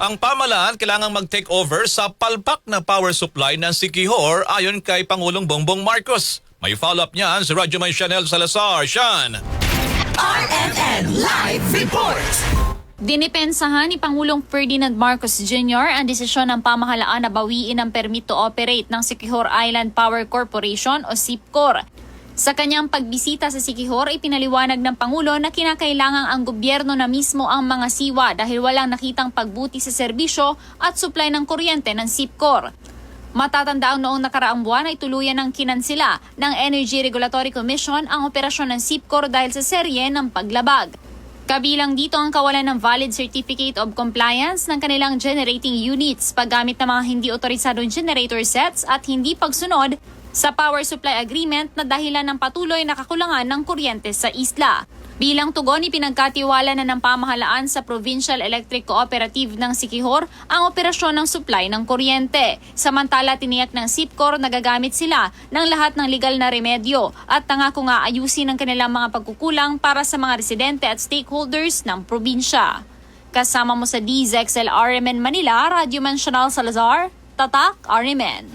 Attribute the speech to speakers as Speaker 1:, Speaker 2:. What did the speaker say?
Speaker 1: Ang pamalaan kailangang mag-take over sa palpak na power supply ng Sikihor ayon kay Pangulong Bongbong Marcos. May follow-up niyan si Radyo Man Chanel Salazar. Siyan!
Speaker 2: RMN Live Report.
Speaker 3: Dinipensahan ni Pangulong Ferdinand Marcos Jr. ang desisyon ng pamahalaan na bawiin ang permit to operate ng Siquijor Island Power Corporation o SIPCOR. Sa kanyang pagbisita sa Siquijor, ipinaliwanag ng Pangulo na kinakailangang ang gobyerno na mismo ang mga siwa dahil walang nakitang pagbuti sa serbisyo at supply ng kuryente ng SIPCOR. Matatandaang noong nakaraang buwan ay tuluyan ng kinansila ng Energy Regulatory Commission ang operasyon ng SIPCOR dahil sa serye ng paglabag. Kabilang dito ang kawalan ng valid certificate of compliance ng kanilang generating units, paggamit ng mga hindi otorisadong generator sets at hindi pagsunod sa power supply agreement na dahilan ng patuloy na kakulangan ng kuryente sa isla. Bilang tugon, ipinagkatiwala na ng pamahalaan sa Provincial Electric Cooperative ng Sikihor ang operasyon ng supply ng kuryente. Samantala, tiniyak ng SIPCOR na gagamit sila ng lahat ng legal na remedyo at nangako nga ayusin ang kanilang mga pagkukulang para sa mga residente at stakeholders ng probinsya. Kasama mo sa DZXL RMN Manila, Radyo Mansional Salazar, Tatak RMN.